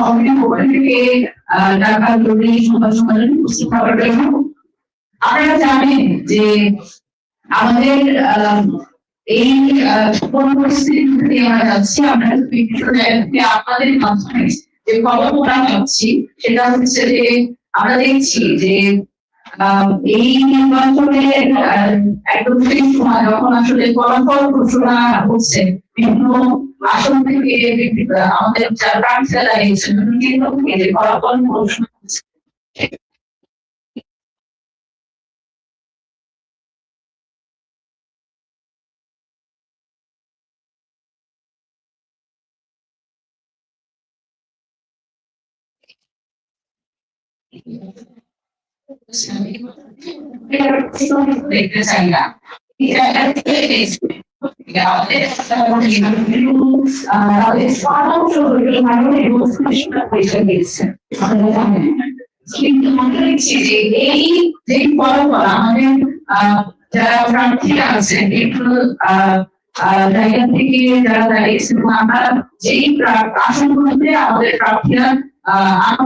কমিটির পক্ষ থেকে ঢাকা জরুরি সংবাদ সম্মেলনে উপস্থিত হওয়ার জন্য। আপনারা জানেন যে আমাদের আহ, এই পরিস্থিতি আমরা যাচ্ছি আমরা আপনাদের মাধ্যমে যে আমরা পাচ্ছি সেটা হচ্ছে যে আমরা দেখছি যে এই নির্বাচনের আহ, একদম সময় যখন আসলে ফলাফল ঘোষণা হচ্ছে বিভিন্ন আসন থেকে আমাদের প্রার্থীরা দাঁড়িয়েছেন বিভিন্ন ফলাফল ঘোষণা হচ্ছে ফলাফল আমাদের যারা প্রার্থীরা আছেন আহ, জায়গা থেকে যারা দাঁড়িয়েছেন আমরা যেই আসনগুলোতে আমাদের প্রার্থীরা আহ,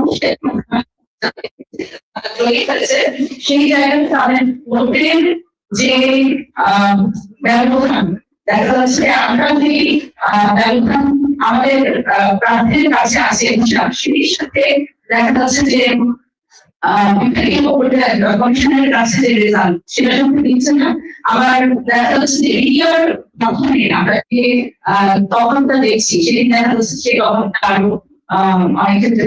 করেছে সেই জায়গায় তাদের ভোটের যে ব্যবধান দেখা যাচ্ছে আমরা যে ব্যবধান আমাদের প্রার্থীর কাছে আছে সেই সাথে দেখা যাচ্ছে যে কমিশনের কাছে যে রেজাল্ট সেটা যখন দিচ্ছে না আবার দেখা যাচ্ছে যে মাধ্যমে আমরা যে তদন্তটা দেখছি সেদিন দেখা যাচ্ছে সেই তদন্তটা আরও অনেক ক্ষেত্রে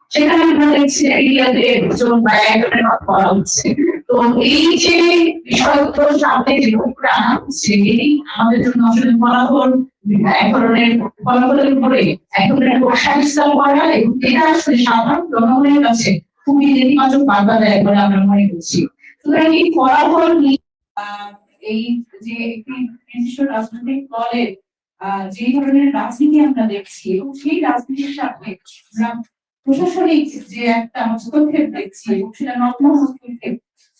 সেখানে এরিয়াতে একজন করা হচ্ছে। তো এই যে বিষয়গুলো সামনে যে মুখটা আনা হচ্ছে আমাদের জন্য ফলাফল, এক ধরনের এক ধরনের করা এটা সাধারণ আমরা মনে এই এই যে রাজনৈতিক দলের যে ধরনের রাজনীতি আমরা দেখছি, এবং সেই রাজনীতির সাথে প্রশাসনিক যে একটা হস্তক্ষেপ দেখছি এবং সেটা নগ্ন হস্তক্ষেপ,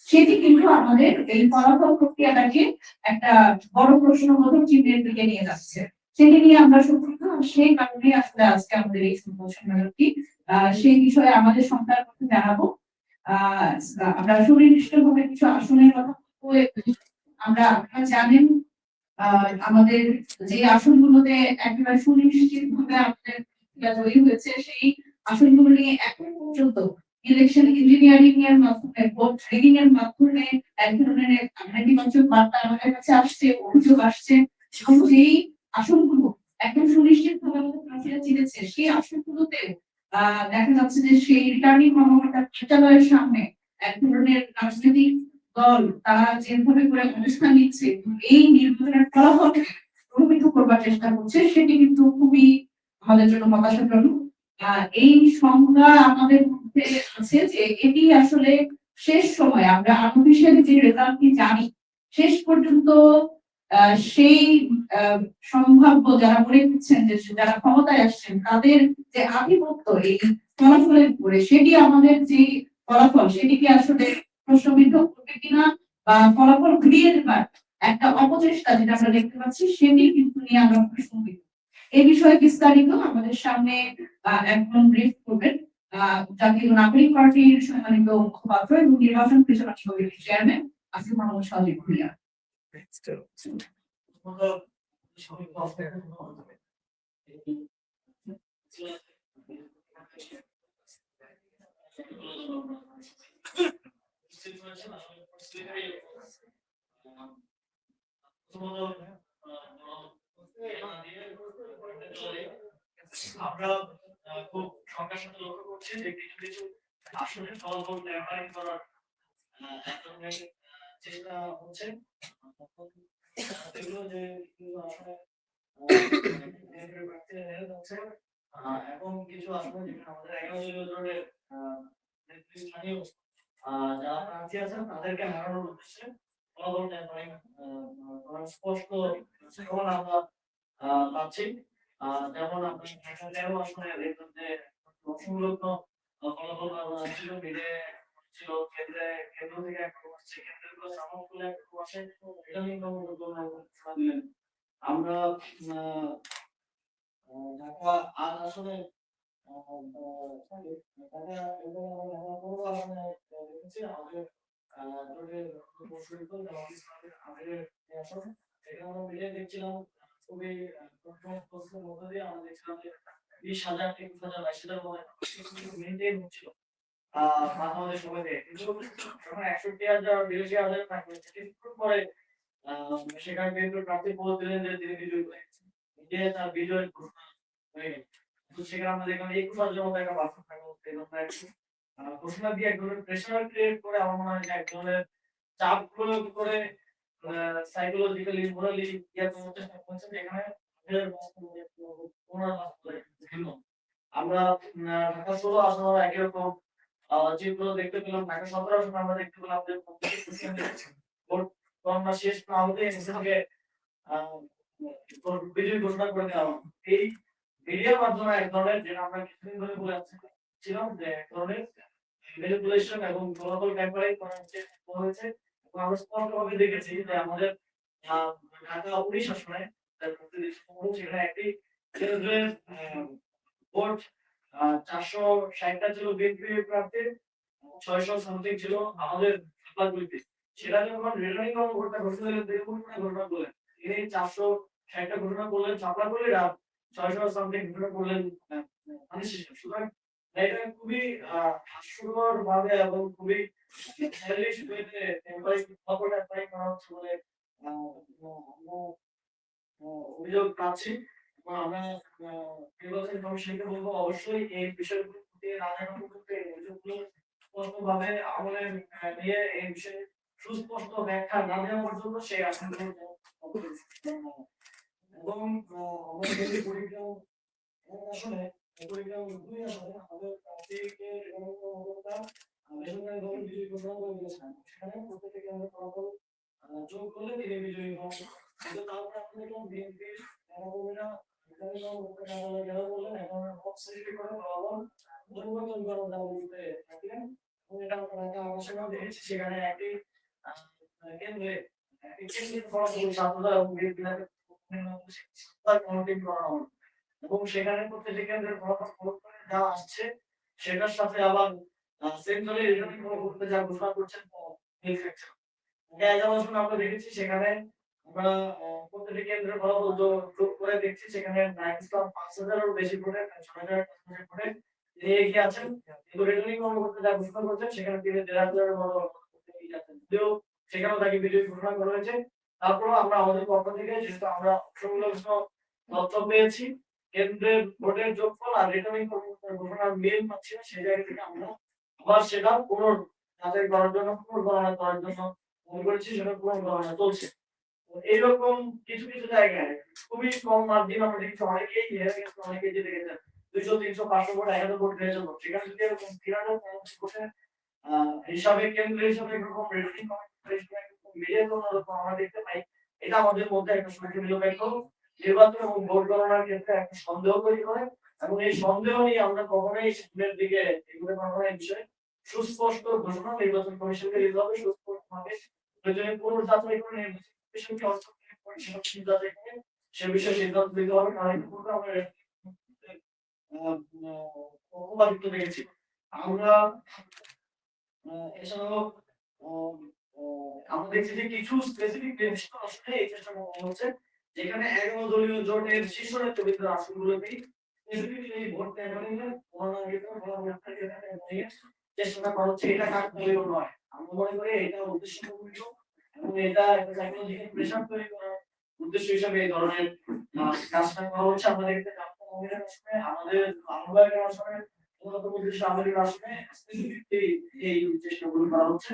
সেটি কিন্তু আমাদের এই ফলাফল প্রক্রিয়াটাকে একটা বড় প্রশ্নবোধক চিহ্নের দিকে নিয়ে যাচ্ছে সেটি নিয়ে আমরা সত্যি সেই কারণে আসলে আজকে আমাদের এই সম্মেলনটি সেই বিষয়ে আমাদের সন্তান কথা জানাব আহ, আমরা সুনির্দিষ্ট ভাবে কিছু আসনের কথা। আমরা আপনারা জানেন আমাদের যে আসনগুলোতে একেবারে সুনিশ্চিত ভাবে আমাদের তৈরি হয়েছে, সেই আসনগুলো নিয়ে এখন পর্যন্ত ইলেকশন ইঞ্জিনিয়ারিং এর মাধ্যমে ভোট ট্রেনিং এর মাধ্যমে এক ধরনের নেতিবাচক বার্তা আমাদের কাছে আসছে, অভিযোগ আসছে। যেই আসনগুলো একদম সুনিশ্চিত ভাবে আমাদের প্রার্থীরা জিতেছে। সেই আসনগুলোতে দেখা যাচ্ছে যে সেই রিটার্নিং কর্মকর্তার কার্যালয়ের সামনে এক ধরনের রাজনৈতিক দল তারা যেভাবে করে অনুষ্ঠান নিচ্ছে, এই নির্বাচনের ফলাফলকে প্রভাবিত করবার চেষ্টা করছে, সেটি কিন্তু খুবই আমাদের জন্য হতাশাজনক। এই সংজ্ঞা আমাদের মধ্যে আছে যে এটি আসলে শেষ সময়। আমরা আনঅফিসিয়ালি যে রেজাল্টটি জানি, শেষ পর্যন্ত সেই সম্ভাব্য যারা মনে করছেন যে যারা ক্ষমতায় আসছেন, তাদের যে আধিপত্য এই ফলাফলের উপরে, সেটি আমাদের যে ফলাফল সেটিকে আসলে প্রশ্নবিদ্ধ করবে কিনা বা ফলাফল ঘুরিয়ে দেবার একটা অপচেষ্টা যেটা আমরা দেখতে পাচ্ছি, সেটি কিন্তু নিয়ে আমরা সন্দিগ্ধ এই বিষয়ে বিস্তারিত আমাদের সামনে একজন ব্রিফ করবেন। জাতীয় নাগরিক পার্টির সম্মানিত মুখপাত্র এবং নির্বাচন পরিচালনা সমিতির চেয়ারম্যান আসিফ মোহাম্মদ সাজিদ ভুইয়া। আমরা খুব সংখ্যার সাথে লক্ষ্য করছি যে কিছু কিছু আসলে ফলাফল টেম্পারিং করার এক চেষ্টা হচ্ছে। এগুলো এবং কিছু আসলে যেখানে আমাদের এগারো জন ধরনের স্থানীয় যারা প্রার্থী আছেন, তাদেরকে হারানোর উদ্দেশ্যে ফলাফল করার স্পষ্ট আমরা পাচ্ছি যেমন আপনি ঢাকা তেরো আসনে সংলগ্ন ফলাফল আমরা ছিল মিলে ছিল কেন্দ্রে থেকে একটা আসছে কেন্দ্রের প্লাস আমার বলে আসে এটা নিয়ে দিলেন আমরা ঢাকা দেখছিলাম খুবই দিয়ে আমরা দেখছিলাম যে বিশ হাজার হাজার মেনটেন একষট্টি হাজার হাজার পরে প্রার্থী হয়ে তার ঘোষণা সেখানে দিয়ে এক ধরনের প্রেশার ক্রিয়েট করে আমার মনে হয় যে এক ধরনের চাপ প্রয়োগ করে সাইকোলজিক্যালি মোরালি ইয়ে করার চেষ্টা পুনরায় বাস্তবে ভিন্ন। আমরা ঢাকা একই রকম চিত্র দেখতে পেলাম, ঢাকা সতেরো আমরা দেখতে পেলাম যে গণনা শেষ বিজয়ী ঘোষণা করে দেওয়া। এই মিডিয়ার মাধ্যমে এক ধরনের, যেটা আমরা কিছুদিন ধরে বলে আসছিলাম, যে এক ধরনের ম্যানিপুলেশন এবং ফলাফল চেষ্টা হয়েছে দেখেছি যে আমাদের ঢাকা সমূহ সেখানে একটি ভোট চারশো ষাটটা ছিল বিএনপি প্রার্থীর, ছয়শো সামথিং ছিল আমাদের ঢাকাগুলিতে সেটা যখন রিটার্নিং কর্মকর্তা ঘোষণা দিলেন তিনি ঘোষণা করলেন। তিনি চারশো ষাটটা ঘোষণা করলেন ছাপড়াগুলির আর ছয়শো সামথিং ঘোষণা করলেন সুতরাং এটা খুবই হাস্যকর ভাবে এবং খুবই stylish way তে খবর apply করা হচ্ছে বলে আহ, অভিযোগ পাচ্ছি আমরা অবশ্যই এই বিষয়গুলো আমলে নিয়ে এই বিষয়ে সুস্পষ্ট ব্যাখ্যা না দেওয়া পর্যন্ত সেই আশঙ্কা এবং কুড়িগ্রাম এক করলে বিজয়ী বললেন এটা আলোচনা সেখানে একটি কেন্দ্রে একটি কেন্দ্রিক ফলাফল ছাত্ররা এবং করা এবং সেখানে প্রত্যেকটি কেন্দ্রের ফলাফল যা আসছে, সেটার সাথে আবার সেন্ট্রালি রিটার্নিং করতে যা ঘোষণা করছেন এগারো আমরা দেখেছি সেখানে আমরা প্রত্যেকটি কেন্দ্রের ফলাফল যোগ- করে দেখছি, সেখানে নাইন ইসলাম পাঁচ বেশি ভোটে ছয় হাজার ভোটে তিনি এগিয়ে আছেন। কিন্তু রিটার্নিং কর্মকর্তা যা ঘোষণা করছেন, সেখানে তিনি দেড় হাজারের মতো এগিয়ে আছেন যদিও সেখানেও তাকে বিজয়ী ঘোষণা করা হয়েছে। তারপরেও আমরা আমাদের পক্ষ থেকে, যেহেতু আমরা সংলগ্ন তথ্য পেয়েছি কেন্দ্রের ভোটের যোগফল আর রিটার্নিং ঘোষণার মিল পাচ্ছি না, সেই জায়গা থেকে আমরা আবার সেটা পুনর যাচাই করার জন্য, পুনর্গণনা করার জন্য মনে করেছি, সেটা পুনর্গণনা চলছে। এইরকম কিছু কিছু জায়গায় খুবই কম মার্জিন আমরা দেখছি, অনেকেই হেরে গেছে অনেকেই জিতে গেছে দুইশো, তিনশো, পাঁচশো ভোট এক হাজার ভোট। পেয়ে সেখানে যদি এরকম পঞ্চাশ ভোটে হিসাবে কেন্দ্র হিসাবে এরকম রেটিং মিলিয়ে এরকম আমরা দেখতে পাই, এটা আমাদের মধ্যে একটা সুযোগ নিরপেক্ষ নির্বাচন এবং ভোট গণনার ক্ষেত্রে একটা সন্দেহ তৈরি করে এবং এই সন্দেহ নিয়ে আমরা কখনোই সামনের দিকে এগুলো কখনোই এই বিষয়ে। সুস্পষ্ট ঘোষণা নির্বাচন কমিশনকে দিতে হবে। সুস্পষ্ট ভাবে প্রয়োজনে পুনর্যাচাই করে নির্বাচন কমিশনকে করে সে বিষয়ে সিদ্ধান্ত দিতে হবে কারণ পূর্বে আমরা অপবাদিত দেখেছি। আমরা এছাড়াও আমরা দেখছি যে কিছু স্পেসিফিক নির্দিষ্ট আসনে এই চেষ্টা হচ্ছে। যেখানে এগারো দলীয় জোটের শীর্ষ নেতৃবৃন্দ আসনগুলোতেই ভোট চেষ্টা এটা এটা একটা প্রেশার তৈরি করার উদ্দেশ্য এই ধরনের কাজটা করা হচ্ছে আমাদের এই চেষ্টাগুলো করা হচ্ছে।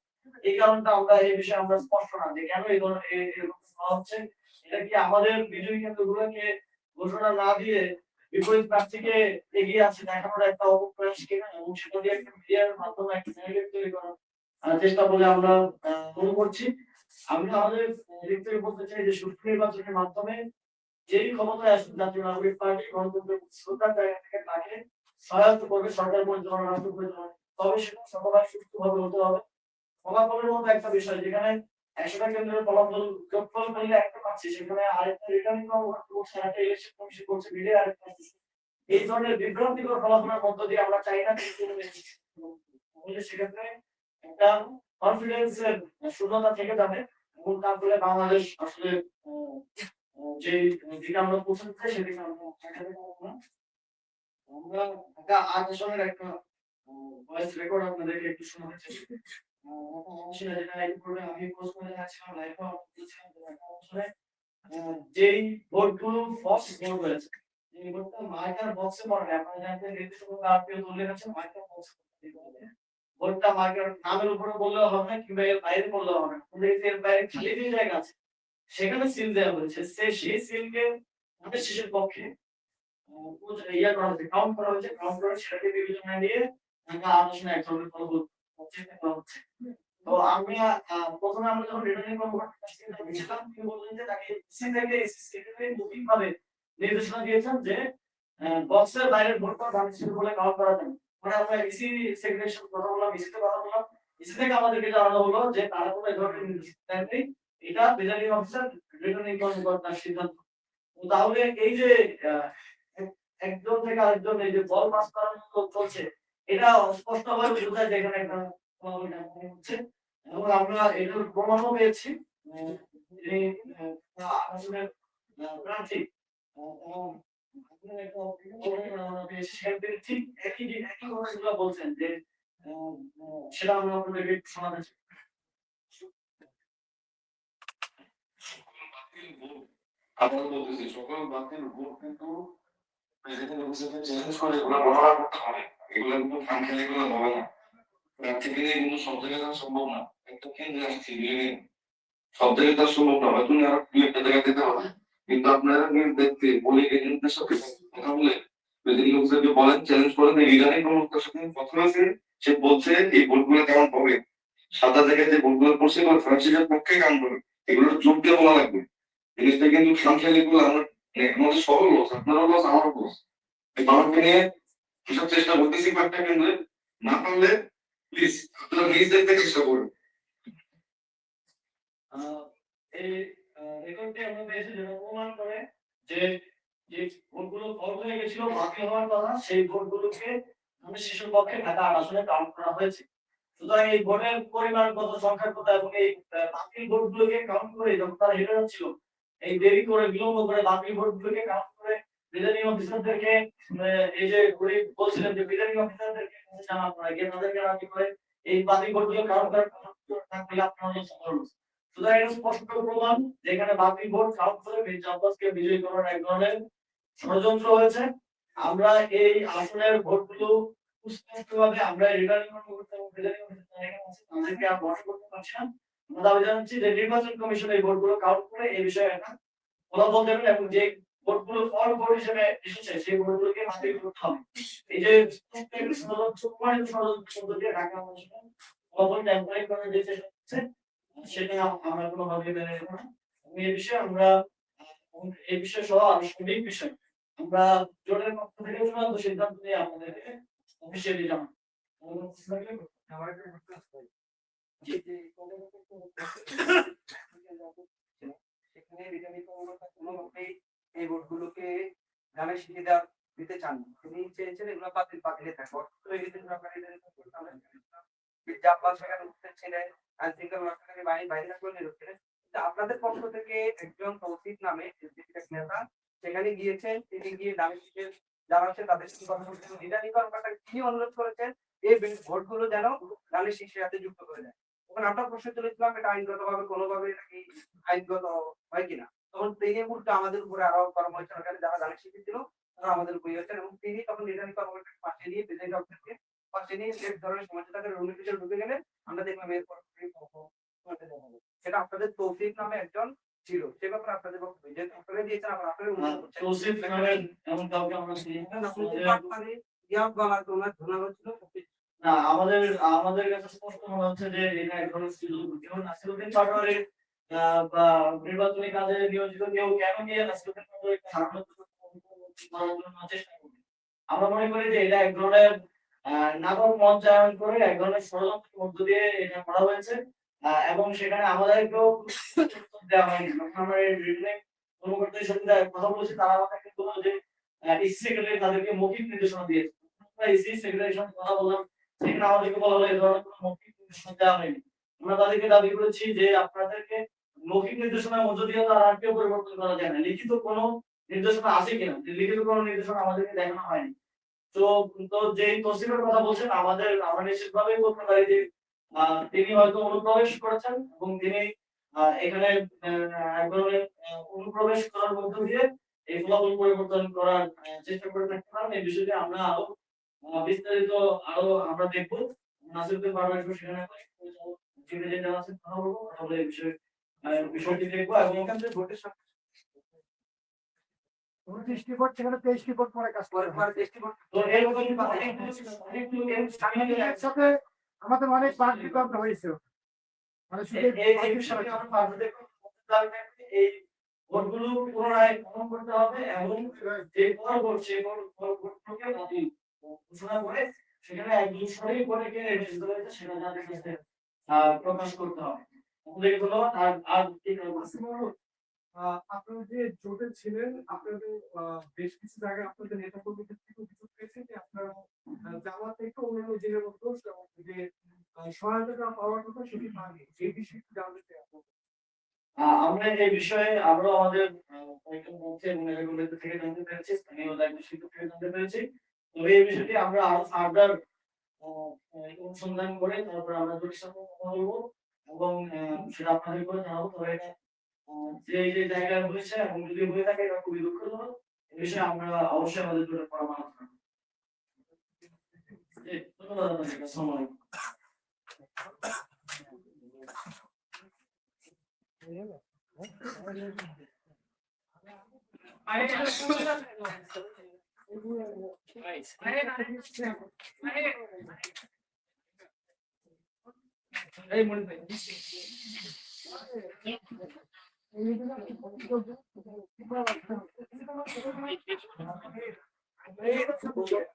এই কারণটা আমরা এই বিষয়ে আমরা স্পষ্ট না যে কেন হচ্ছে। এটা কি আমাদের বিজয়ী কেন্দ্রগুলোকে ঘোষণা না দিয়ে বিপরীত প্রার্থীকে এগিয়ে আছে দেখানোর একটা অপপ্রয়াস কিনা এবং সেটা দিয়ে একটা মিডিয়ার মাধ্যমে একটা ন্যারেটিভ তৈরি করার চেষ্টা বলে আমরা মনে করছি। আমরা আমাদের দিক বলতে চাই যে সুষ্ঠু নির্বাচনের মাধ্যমে যেই ক্ষমতায় আসুন জাতীয় নাগরিক পার্টি, গণতন্ত্রের শ্রদ্ধার জায়গা থেকে তাকে সহায়তা করবে সরকার পরিচালনা, রাষ্ট্র পরিচালনা, তবে সেটা সবাই সুষ্ঠুভাবে হতে হবে। ফলাফলের মতো একটা বিষয় যেখানে একশোটা কেন্দ্রের ফলাফল যোগফল করলে একটা পাচ্ছি সেখানে আরেকটা রিটার্নিং কর্মকর্তা একটা ইলেকশন কমিশন করছে মিলে আরেকটা এই ধরনের বিভ্রান্তিকর ফলাফলের মধ্য দিয়ে আমরা চাই না তাহলে সেক্ষেত্রে একটা কনফিডেন্সের শূন্যতা থেকে যাবে। এবং তারপরে বাংলাদেশ আসলে যে দিকে আমরা পৌঁছাতে চাই সেদিকে আমরা আমরা আট আসনের একটা ভয়েস রেকর্ড আপনাদেরকে একটু শোনাতে আহ, আমি যেই মার্কার বক্সে বক্সে মার্কার নামের উপরে বললেও হবে না কিংবা এর বাইরে বললেও হবে না এর বাইরে খালি যে জায়গা আছে সেখানে সিল দেওয়া হয়েছে সে সেই সিলকে আমাদের শেষের পক্ষে ইয়া করা হয়েছে কাউন্ট করা হয়েছে কাউন্ট করে সেটাকে বিবেচনায় নিয়ে ঢাকা আলোচনা এক ধরনের তো আমি প্রথমে আমরা যখন রিটার্নিং জানিয়েছিলাম তিনি বললেন যে তাকে থেকে সেক্রেটারি ভাবে নির্দেশনা দিয়েছেন যে বক্সের বাইরের ভোট করা বাণিজ্যিক বলে করা মানে আমরা ইসি কথা বললাম ইসিতে কথা বললাম। ইসি থেকে আমাদেরকে জানানো হলো যে তারা কোনো ধরনের নির্দেশনা এটা প্রিজাইডিং অফিসার রিটার্নিং কর্মকর্তার সিদ্ধান্ত। তাহলে এই যে একজন থেকে আরেকজন এই যে বল পাস করার চলছে এটা স্পষ্ট ভাবে বোঝা যায় এখানে একটা হচ্ছে এবং আমরা এটার প্রমাণও পেয়েছি ঠিক একই একই কথাগুলো বলছেন যে সেটা আমরা আপনাদেরকে শোনাতে চাই আবার সকল বাতিল ভোট কিন্তু চ্যালেঞ্জ করে এগুলো গণনা করতে হবে। এগুলো কিন্তু ফাংশন এগুলো হবে না। নিয়ে কিন্তু সব জায়গায় যাওয়া সম্ভব না। একটা কেন্দ্রে আসছি সব জায়গায় যাওয়া সম্ভব না। হয়তো আরও দু একটা জায়গায় যেতে হবে। কিন্তু আপনারা দেখতে, বলে এজেন্টদের সাথে কথা বলে প্রেসিডেন্ট অফিসারকে বলেন চ্যালেঞ্জ করেন রিটার্নিং কর্মকর্তার সাথে কথা হয়েছে সে বলছে, এই ভোটগুলো কেমন হবে? সাদা জায়গায় যে ভোটগুলো পড়ছে এগুলো ফ্রান্সিসের পক্ষে কাম করে এগুলোর যোগ দিয়ে বলা লাগবে। জিনিসটা কিন্তু খামখেয়ালি গুলো আমরা মানে আমাদের সবার লস আপনারও লস আমারও লস মানুষকে নিয়ে এসব চেষ্টা করতেছি কয়েকটা কেন্দ্রে না পারলে প্লিজ আপনারা নিজ দেখতে চেষ্টা করুন। এই রেকর্ডটি আমরা পেয়েছি যেটা করে যে যে ভোটগুলো ফল হয়ে গেছিল বাতিল হওয়ার কথা, সেই ভোটগুলোকে আমাদের শিশুর পক্ষে ঢাকা আসনে কাউন্ট করা হয়েছে। সুতরাং এই ভোটের পরিমাণ, কত সংখ্যার কথা এবং এই বাতিল ভোটগুলোকে কাউন্ট করে যখন তারা হেরে যাচ্ছিল, এই দেরি করে বিলম্ব করে বাতিল ভোটগুলোকে কাউন্ট রিটার্নিং অফিসারদেরকে এই যে বলছিলেন যে রিটার্নিং অফিসারদেরকে জানা আপনারা, গিয়ে তাদেরকে করে এই করার কথা আপনারা। সুতরাং এটা স্পষ্ট প্রমাণ যেখানে বাতিল ভোট করে আব্বাসকে বিজয়ী করার এক ধরনের ষড়যন্ত্র হয়েছে আমরা এই আসনের ভোটগুলো সুস্পষ্টভাবে আমরা রিটার্নিং কর্মকর্তা এবং অফিসার তাদেরকে আর ভরসা করতে পারছি না আমরা দাবি জানাচ্ছি যে নির্বাচন কমিশন এই ভোটগুলো কাউন্ট করে এই বিষয়ে একটা ফলাফল দেবেন এবং যে ভোটগুলো ফল ভোট হিসেবে এসেছে, সেই ভোটগুলোকে বাতিল করতে হবে। এই যে ঢাকা ফলাফল টেম্পারিং করার যে চেষ্টা হচ্ছে, সেটা আমরা কোনোভাবে মেনে নেব না। এই বিষয়ে আমরা এই বিষয়ে সহ আনুষ্ঠানিক বিষয় আমরা জোটের পক্ষ থেকে চূড়ান্ত সিদ্ধান্ত নিয়ে আপনাদেরকে অফিসিয়ালি জানাব। এই ধানের শীষে দেওয়ার দিতে চান। তিনি চেয়েছেন এগুলো বাতিল বাতিলে সেখানে উপস্থিত ছিলেন আইন আপনাদের পক্ষ থেকে একজন তৌসিফ নামে নেতা সেখানে গিয়েছেন। তিনি গিয়ে যারা আছে তাদের নিদানি কর্মকর্তা কি অনুরোধ করেছেন, এই ভোটগুলো যেন দানের শীর্ষের সাথে যুক্ত করে দেয়। তখন আপনার প্রশ্ন তুলেছিলাম এটা আইনগত ভাবে কোনোভাবে এটা কি আইনগত হয় কিনা? তখন তিনি উল্টো আমাদের উপরে আরও কর্মচারী করে যারা শিক্ষিত ছিল তারা আমাদের উপরে হয়েছেন এবং তিনি তখন নিদানি কর্মকর্তাকে পাশে নিয়ে প্রেসিডেন্ট অফিসকে পাশে নিয়ে এক ধরনের সমস্যা তাদের রুমের ভিতরে ঢুকে গেলে আমরা দেখলাম সেটা আপনাদের তৌফিক নামে একজন ছিল সে ব্যাপারে আপনাদের বক্তব্য যেহেতু আপনারা দিয়েছেন আবার আপনারা উল্লেখ করছেন। তৌসিফ নামের এমন কাউকে আমরা চিনি না। ইয়া ছিল না আমাদের আমাদের কাছে স্পষ্ট মনে হচ্ছে যে এটা এক ধরনের ছিল পাটোয়ারি আহ, বা নির্বাচনী কাজে নিয়োজিত কেউ কেন গিয়ে চেষ্টা করবে? আমরা মনে করি যে এটা এক ধরনের নাটক মঞ্চায়ন করে এক ধরনের ষড়যন্ত্রের মধ্য দিয়ে এটা করা হয়েছে। এবং সেখানে আমাদেরকেও দেওয়া হয়নি। যখন আমরা কর্মকর্তাদের সাথে কথা বলেছি, তারা আমাদেরকে বলল যে ইসি সেক্রেটারি তাদেরকে মৌখিক নির্দেশনা দিয়েছে। ইসি সেক্রেটারির সাথে কথা বললাম, সেখানে আমাদেরকে বলা হলো এই ধরনের কোনো মৌখিক নির্দেশনা দেওয়া হয়নি। আমরা তাদেরকে দাবি করেছি যে আপনাদেরকে মৌখিক নির্দেশনার মধ্য দিয়ে তো আর কেউ পরিবর্তন করা যায় না। লিখিত কোনো নির্দেশনা আছে কিনা? লিখিত কোনো নির্দেশনা আমাদেরকে দেখানো হয়নি। তো তো যে তসিমের কথা বলছেন, আমাদের, আমরা নিশ্চিতভাবেই বলতে পারি যে তিনি হয়তো অনুপ্রবেশ করেছেন এবং তিনি এখানে অনুপ্রবেশ করার মধ্য দিয়ে এই ফলাফল পরিবর্তন করার চেষ্টা করে থাকতে পারেন। এই বিষয়টি আমরা আরও বিস্তারিত আরও আমরা দেখব। নাসিরুদ্দিন বারবার সেখানে জিনে যে কথা বলব। কথা এই বিষয়ে বিষয়টি দেখব এবং এখান থেকে ভোটের সাথে উনত্রিশটি ভোট সেখানে তেইশটি ভোট পরে কাজ করে আমাদের অনেক হয়েছে। মানে শুধু এই- বিষয়ে ভোটগুলো পুনরায় গ্রহণ করতে হবে এবং যে পর ভোট সেই পর পর ভোটগুলোকে বাতিল ঘোষণা করে সেখানে একজন সঠিক ভোটে কে সেটা কাছে প্রকাশ করতে হবে। ধন্যবাদ আর আপনারা যে জোটে ছিলেন আপনাদের বেশ কিছু জায়গায় আপনাদের নেতা কর্মীদের থেকে অভিযোগ পেয়েছেন যে আপনারা জামাত থেকে অন্যান্য যে সহায়তা পাওয়ার কথা সেটি পাননি। সেই বিষয়ে জানতে আমরা এই বিষয়ে আরও আমাদের কয়েকজন থেকে জানতে পেরেছি স্থানীয় দায়িত্ব থেকে জানতে পেরেছি। তবে এই বিষয়টি আমরা আরও ফার্দার অনুসন্ধান করে তারপর আমরা জোটের সাথে কথা বলব। এবং সেটা আপনাদের করে জানাব তবে যে যে জায়গায় হয়েছে এবং যদি হয়ে থাকে এটা খুবই দুঃখজনক এই বিষয়ে আমরা অবশ্যই আমাদের জোটের পরামর্শ করব ধন্যবাদ আপনাদেরকে আসসালামু আলাইকুম Ay, bueno, Thank you.